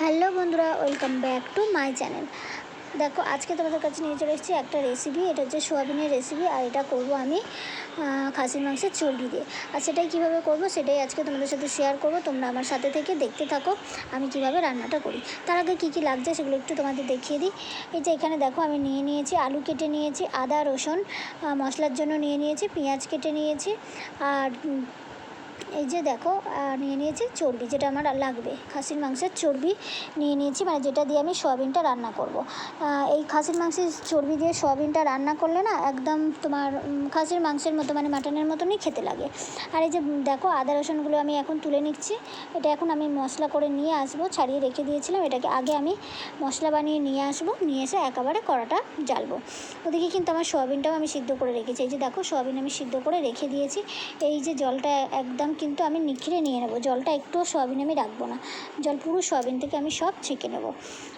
Hello বন্ধুরা, welcome back to my channel. দেখো, আজকে তোমাদের কাছে নিয়ে চলে এসেছি একটা রেসিপি এটা হচ্ছে সোয়াবিনের রেসিপি আর এটা করব আমি খাসির মাংসের চর্বি দিয়ে। আর সেটাই কীভাবে করব, সেটাই আজকে তোমাদের সাথে শেয়ার করব, তোমরা আমার সাথে থেকে দেখতে থাকো, আমি কীভাবে রান্নাটা করি। তার আগে কী কী লাগছে সেগুলো একটু তোমাদের দেখিয়ে দিই। এই যে এখানে দেখো, আমি নিয়ে নিয়েছি আলু কেটে নিয়েছি, আদা, রসুন মশলার জন্য নিয়ে নিয়েছি, পেঁয়াজ কেটে নিয়েছি, আর এই যে দেখো নিয়ে নিয়েছি চর্বি, যেটা আমার লাগবে। খাসির মাংসের চর্বি নিয়ে নিয়েছি মানে যেটা দিয়ে আমি সয়াবিনটা রান্না করব। এই খাসির মাংসের চর্বি দিয়ে সয়াবিনটা রান্না করলে না, একদম তোমার খাসির মাংসের মতো মানে মাটনের মতনই খেতে লাগে। আর এই যে দেখো, আদা রসুনগুলো আমি এখন তুলে নিচ্ছি। এটা এখন আমি মশলা করে নিয়ে আসব, ছাড়িয়ে রেখে দিয়েছিলাম। এটাকে আগে আমি মশলা বানিয়ে নিয়ে আসব, নিয়ে এসে একেবারে কড়াটা জ্বালবো। ওদিকে কিন্তু আমার সয়াবিনটাও আমি সিদ্ধ করে রেখেছি। এই যে দেখো, সয়াবিন আমি সিদ্ধ করে রেখে দিয়েছি। এই যে জলটা একদম কিন্তু আমি নিখড়ে নিয়ে নেব। জলটা একটুও সয়াবিন আমি রাখব না। জল পুরো সয়াবিন থেকে আমি সব ছেঁকে নেব।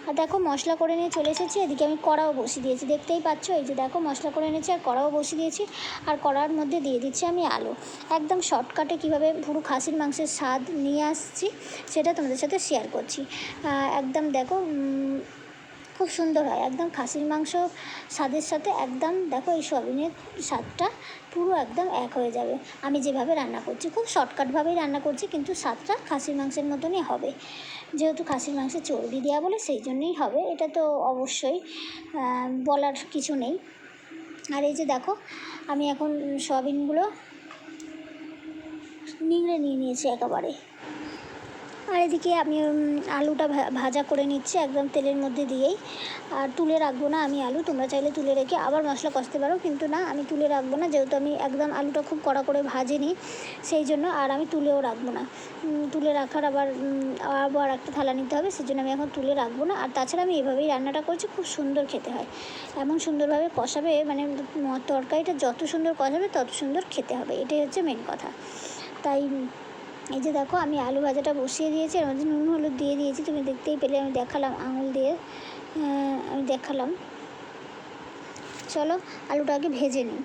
আর দেখো মশলা করে নিয়ে চলে এসেছি। এদিকে আমি কড়াও বসিয়ে দিয়েছি। দেখতেই পাচ্ছ? এই যে দেখো মশলা করে এনেছি আর কড়াও বসিয়ে দিয়েছি। আর কড়ার মধ্যে দিয়ে দিচ্ছি আমি আলু। একদম শর্টকাটে কীভাবে পুরো খাসির মাংসের স্বাদ নিয়ে আসছি, সেটা তোমাদের সাথে শেয়ার করছি। একদম দেখো খুব সুন্দর হয়। একদম খাসির মাংস স্বাদের সাথে একদম দেখো এই সয়াবিনের স্বাদটা পুরো একদম এক হয়ে যাবে। আমি যেভাবে রান্না করছি, খুব শর্টকাটভাবেই রান্না করছি কিন্তু স্বাদটা খাসির মাংসের মতনই হবে। যেহেতু খাসির মাংসে চর্বি দেওয়া বলে সেই জন্যই হবে, এটা তো অবশ্যই বলার কিছু নেই। আর এই যে দেখো, আমি এখন সয়াবিনগুলো নিংড়ে নিয়ে নিয়েছি একেবারে। আর এদিকে আমি আলুটা ভাজা করে নিচ্ছি একদম তেলের মধ্যে দিয়েই। আর তুলে রাখব না আমি আলু, তোমরা চাইলে তুলে রেখে আবার মশলা কষতে পারো, কিন্তু না, আমি তুলে রাখব না, যেহেতু আমি একদম আলুটা খুব কড়া করে ভাজিনি, সেই জন্য আর আমি তুলেও রাখব না। তুলে রাখার আবার আবার একটা থালা নিতে হবে, সেই জন্য আমি এখন তুলে রাখব না। আর তাছাড়া আমি এভাবেই রান্নাটা করছি, খুব সুন্দর খেতে হয়। এমন সুন্দরভাবে কষাবে মানে তরকারিটা যত সুন্দর কষাবে, তত সুন্দর খেতে হবে, এটাই হচ্ছে মেন কথা। তাই এই যে দেখো, আমি আলু ভাজাটা বসিয়ে দিয়েছি এর মধ্যে নুন, হলুদ দিয়ে দিয়েছি। তুমি দেখতেই পেলে, আমি দেখালাম, আঙুল দিয়ে আমি দেখালাম। চলো, আলুটা আগে ভেজে নিই।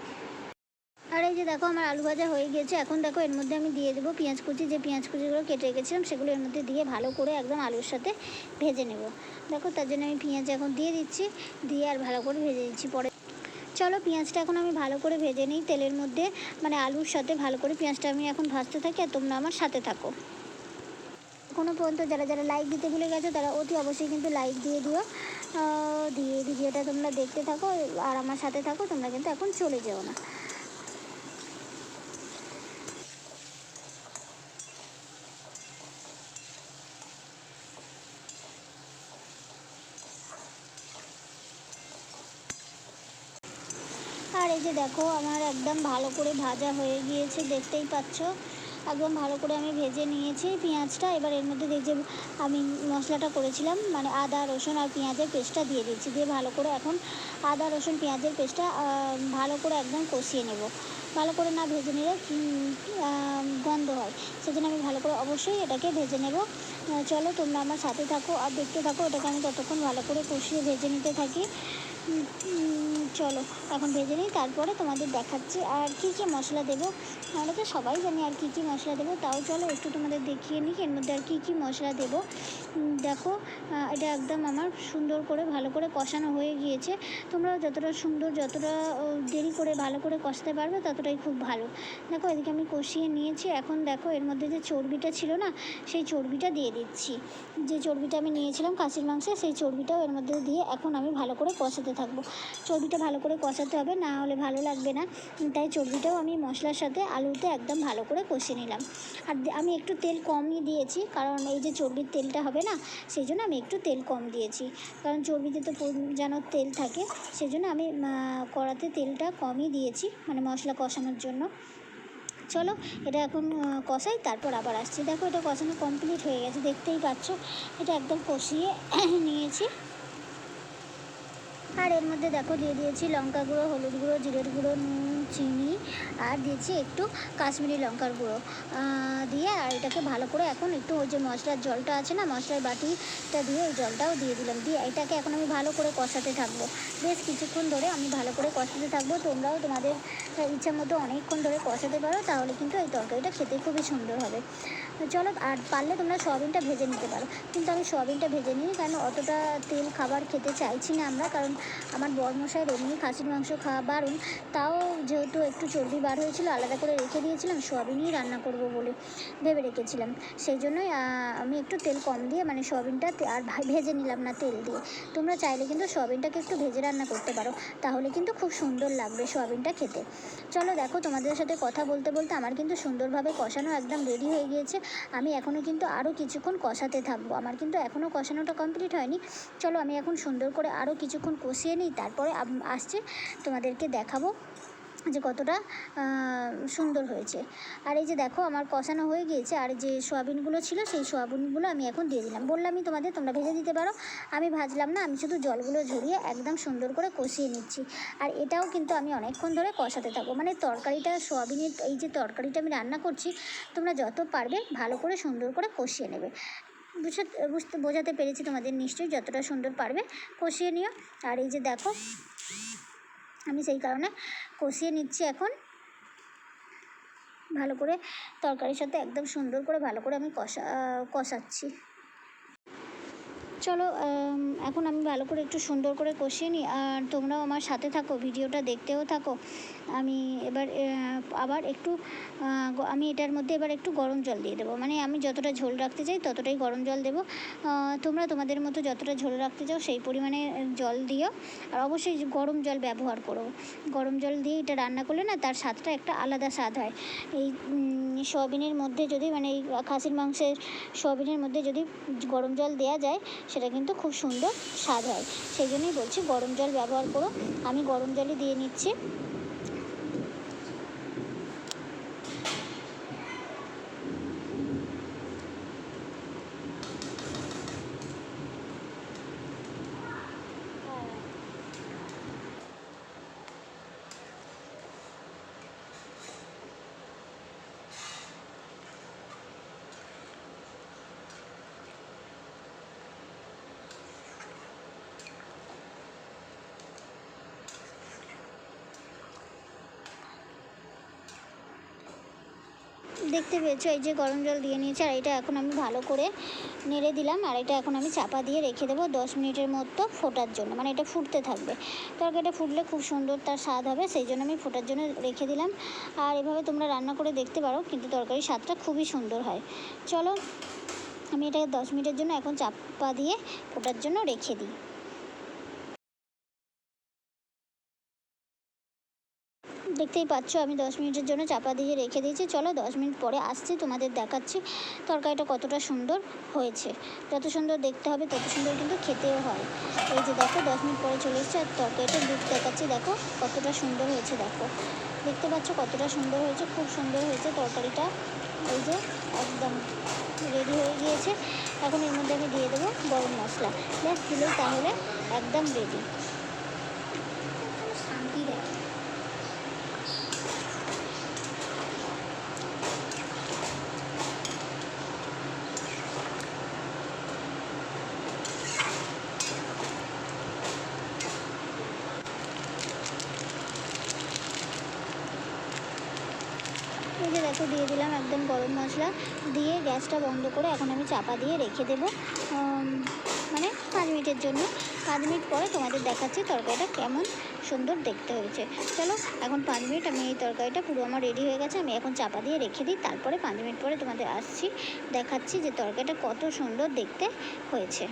আর এই যে দেখো, আমার আলু ভাজা হয়ে গেছে। এখন দেখো, এর মধ্যে আমি দিয়ে দেবো পেঁয়াজ কুচি। যে পেঁয়াজ কুচিগুলো কেটে রেখেছিলাম, সেগুলো এর মধ্যে দিয়ে ভালো করে একদম আলুর সাথে ভেজে নেব। দেখো, তার জন্য আমি পেঁয়াজ এখন দিয়ে দিচ্ছি, দিয়ে আর ভালো করে ভেজে দিচ্ছি পরে। চলো পেঁয়াজটা এখন আমি ভালো করে ভেজে নিই তেলের মধ্যে। মানে আলুর সাথে ভালো করে পেঁয়াজটা আমি এখন ভাজতে থাকি আর তোমরা আমার সাথে থাকো। কোনো পর্যন্ত যারা যারা লাইক দিতে ভুলে গেছো, তারা অতি অবশ্যই কিন্তু লাইক দিয়ে দিও। দিয়ে ভিডিওটা তোমরা দেখতে থাকো আর আমার সাথে থাকো, তোমরা কিন্তু এখন চলে যেও না। আর এই যে দেখো, আমার একদম ভালো করে ভাজা হয়ে গিয়েছে, দেখতেই পাচ্ছ। একদম ভালো করে আমি ভেজে নিয়েছি পেঁয়াজটা। এবার এর মধ্যে যে আমি মশলাটা করেছিলাম মানে আদা, রসুন আর পেঁয়াজের পেস্টটা দিয়ে দিচ্ছি দিয়ে ভালো করে এখন আদা, রসুন, পেঁয়াজের পেস্টটা ভালো করে একদম কষিয়ে নেব। ভালো করে না ভেজে নিলে গন্ধ হয়। সেজন্য আমি ভালো করে অবশ্যই এটাকে ভেজে নেব। চলো তোমরা আমার সাথে থাকো আর দেখতে থাকো। এটাকে আমি ততক্ষণ ভালো করে কষিয়ে ভেজে নিতে থাকি। চলো, এখন ভেজে নিই, তারপরে তোমাদের দেখাচ্ছি আর কী কী মশলা দেবো। আমরা তো সবাই জানি আর কী কী মশলা দেবো, তাও চলো একটু তোমাদের দেখিয়ে নিই এর মধ্যে আর কী কী মশলা দেবো। দেখো এটা একদম আমার সুন্দর করে, ভালো করে কষানো হয়ে গিয়েছে। তোমরা যতটা সুন্দর, যতটা দেরি করে, ভালো করে কষতে পারবে, ততটাই খুব ভালো। দেখো, এদিকে আমি কষিয়ে নিয়েছি, এখন দেখো, এর মধ্যে যে চর্বিটা ছিল না, সেই চর্বিটা দিয়ে দিচ্ছি। যে চর্বিটা আমি নিয়েছিলাম খাসির মাংসে, সেই চর্বিটাও এর মধ্যে দিয়ে এখন আমি ভালো করে কষাতে থাকব। চর্বিটা ভালো করে কষাতে হবে, না হলে ভালো লাগবে না। তাই চর্বিটাও আমি মশলার সাথে আলুতে একদম ভালো করে কষিয়ে নিলাম। আর আমি একটু তেল কমই দিয়েছি, কারণ এই যে চর্বির তেলটা হবে না, সেই জন্য আমি একটু তেল কম দিয়েছি। কারণ চর্বিতে তো যেন তেল থাকে, সেই জন্য আমি কড়াতে তেলটা কমই দিয়েছি মানে মশলা কষানোর জন্য। চলো, এটা এখন কষাই, তারপর আবার আসছি। দেখো, এটা কষানো কমপ্লিট হয়ে গেছে, দেখতেই পাচ্ছ। এটা একদম কষিয়ে নিয়েছি। আর এর মধ্যে দেখো দিয়ে দিয়েছি লঙ্কা গুঁড়ো, হলুদ গুঁড়ো, জিরের গুঁড়ো, নুন, চিনি, আর দিয়েছি একটু কাশ্মীরি লঙ্কার গুঁড়ো দিয়ে আর এটাকে ভালো করে এখন একটু ওই যে মশলার জলটা আছে না, মশলার বাটিটা দিয়ে ওই জলটাও দিয়ে দিলাম। দিয়ে এটাকে এখন আমি ভালো করে কষাতে থাকব। বেশ কিছুক্ষণ ধরে আমি ভালো করে কষাতে থাকব। তোমরাও তোমাদের ইচ্ছা মতো অনেকক্ষণ ধরে কষাতে পারো, তাহলে কিন্তু এই তরকারিটা খেতে খুবই সুন্দর হবে। চলো, আর পারলে তোমরা সয়াবিনটা ভেজে নিতে পারো। কিন্তু আমি সয়াবিনটা ভেজে নিই, কারণ অতটা তেল খাবার খেতে চাইছি না আমরা, কারণ আমার বরমশাইয়ের এমনি খাসির মাংস খাওয়া বারণ তাও যেহেতু একটু চর্বি বার হয়েছিল, আলাদা করে রেখে দিয়েছিলাম, সয়াবিনই রান্না করব বলে ভেবে রেখেছিলাম। সেই জন্যই আমি একটু তেল কম দিয়ে মানে সয়াবিনটা আর ভেজে নিলাম না তেল দিয়ে। তোমরা চাইলে কিন্তু সয়াবিনটাকে একটু ভেজে রান্না করতে পারো, তাহলে কিন্তু খুব সুন্দর লাগবে সয়াবিনটা খেতে। চলো দেখো, তোমাদের সাথে কথা বলতে বলতে আমার কিন্তু সুন্দরভাবে কষানো একদম রেডি হয়ে গিয়েছে। আমি এখনও কিন্তু আরও কিছুক্ষণ কষাতে থাকব। আমার কিন্তু এখনও কষানোটা কমপ্লিট হয়নি। চলো, আমি এখন সুন্দর করে আরও কিছুক্ষণ কষিয়ে নিই, তারপরে আসছে, তোমাদেরকে দেখাবো যে কতটা সুন্দর হয়েছে। আর এই যে দেখো, আমার কষানো হয়ে গিয়েছে, আর যে সোয়াবিনগুলো ছিল, সেই সোয়াবিনগুলো আমি এখন দিয়ে দিলাম। বললামই তোমাদের, তোমরা ভেজে দিতে পারো, আমি ভাজলাম না, আমি শুধু জলগুলো ঝরিয়ে একদম সুন্দর করে কষিয়ে নিচ্ছি। আর এটাও কিন্তু আমি অনেকক্ষণ ধরে কষাতে থাকব। মানে তরকারিটা, সোয়াবিনের এই যে তরকারিটা আমি রান্না করছি, তোমরা যত পারবে ভালো করে সুন্দর করে কষিয়ে নেবে। বুঝতে বুঝতে বোঝাতে পেরেছি তোমাদের নিশ্চয়ই যতটা সুন্দর পারবে, কষিয়ে নিও। আর এই যে দেখো, আমি সেই কারণে কষিয়ে নিচ্ছি এখন। ভালো করে তরকারির সাথে একদম সুন্দর করে ভালো করে আমি কষা কষাচ্ছি। চলো এখন আমি ভালো করে একটু সুন্দর করে কষিয়ে নিই, আর তোমরাও আমার সাথে থাকো, ভিডিওটা দেখতেও থাকো। আমি এবার আবার একটু আমি এটার মধ্যে এবার একটু গরম জল দিয়ে দেবো। মানে আমি যতটা ঝোল রাখতে চাই ততটাই গরম জল দেবো। তোমরা তোমাদের মতো যতটা ঝোল রাখতে চাও সেই পরিমাণে জল দিও। আর অবশ্যই গরম জল ব্যবহার করো। গরম জল দিয়ে এটা রান্না করলে না তার স্বাদটা একটা আলাদা স্বাদ হয়। এই সয়াবিনের মধ্যে যদি মানে এই খাসির মাংসের সয়াবিনের মধ্যে যদি গরম জল দেওয়া যায় সেটা কিন্তু খুব সুন্দর স্বাদ হয়। সেই জন্যই বলছি গরম জল ব্যবহার করো। আমি গরম জলই দিয়ে নিচ্ছি। দেখতে পেয়েছ, এই যে গরম জল দিয়ে নিয়েছি, আর এটা এখন আমি ভালো করে নেড়ে দিলাম, আর এটা এখন আমি চাপা দিয়ে রেখে দেবো দশ মিনিটের মতো ফোটার জন্য মানে এটা ফুটতে থাকবে। তরকারিটা ফুটলে খুব সুন্দর তার স্বাদ হবে, সেই জন্য আমি ফোটার জন্য রেখে দিলাম। আর এভাবে তোমরা রান্না করে দেখতে পারো, কিন্তু তরকারির স্বাদটা খুবই সুন্দর হয়। চলো, আমি এটাকে দশ মিনিটের জন্য এখন চাপা দিয়ে ফোটার জন্য রেখে দিই। দেখতেই পাচ্ছ, আমি দশ মিনিটের জন্য চাপা দিয়ে রেখে দিয়েছি। চলো দশ মিনিট পরে আসছি, তোমাদের দেখাচ্ছি তরকারিটা কতটা সুন্দর হয়েছে। যত সুন্দর দেখতে হবে, তত সুন্দর কিন্তু খেতেও হয়। এই যে দেখো, দশ মিনিট পরে চলে এসছে আর তরকারিটা দুধ দেখাচ্ছি, দেখো কতটা সুন্দর হয়েছে, দেখো। দেখতে পাচ্ছ কতটা সুন্দর হয়েছে, খুব সুন্দর হয়েছে তরকারিটা। এই যে একদম রেডি হয়ে গিয়েছে। এখন এর মধ্যে আমি দিয়ে দেবো গরম মশলা। ব্যাস, দিলেই তাহলে একদম রেডি শান্তি দেয় এই যে দেখো দিয়ে দিলাম, একদম গরম মশলা দিয়ে গ্যাসটা বন্ধ করে এখন আমি চাপা দিয়ে রেখে দেবো মানে পাঁচ মিনিটের জন্য। পাঁচ মিনিট পরে তোমাদের দেখাচ্ছি তরকারিটা কেমন সুন্দর দেখতে হয়েছে। চলো, এখন পাঁচ মিনিট আমি এই তরকারিটা পুরো আমার রেডি হয়ে গেছে, আমি এখন চাপা দিয়ে রেখে দিই, তারপরে পাঁচ মিনিট পরে তোমাদের আসছি, দেখাচ্ছি যে তরকারিটা কত সুন্দর দেখতে হয়েছে।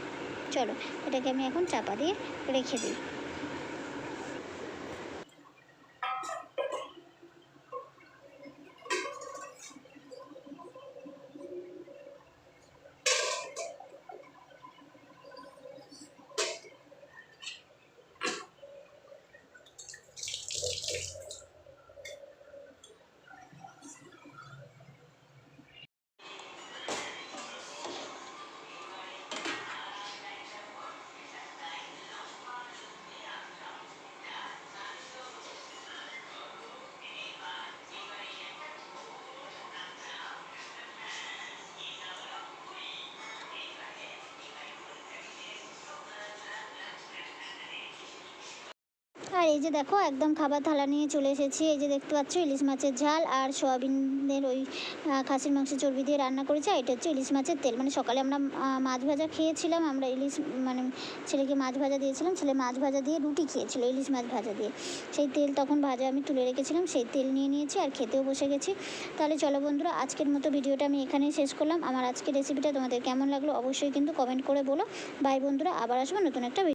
চলো, এটাকে আমি এখন চাপা দিয়ে রেখে দিই। আর এই যে দেখো, একদম খাবার থালা নিয়ে চলে এসেছি। এই যে দেখতে পাচ্ছ, ইলিশ মাছের ঝাল আর সোয়াবিনের ওই খাসির মাংসের চর্বি দিয়ে রান্না করেছি। আর এটা হচ্ছে ইলিশ মাছের তেল। মানে সকালে আমরা মাছ ভাজা খেয়েছিলাম। আমরা ইলিশ মানে ছেলেকে মাছ ভাজা দিয়েছিলাম। ছেলে মাছ ভাজা দিয়ে রুটি খেয়েছিল, ইলিশ মাছ ভাজা দিয়ে। সেই তেল তখন ভাজা আমি তুলে রেখেছিলাম। সেই তেল নিয়ে নিয়েছি আর খেতেও বসে গেছি। তাহলে চলো বন্ধুরা, আজকের মতো ভিডিওটা আমি এখানেই শেষ করলাম। আমার আজকের রেসিপিটা তোমাদের কেমন লাগল অবশ্যই কিন্তু কমেন্ট করে বলো। বাই বন্ধুরা, আবার আসব নতুন একটা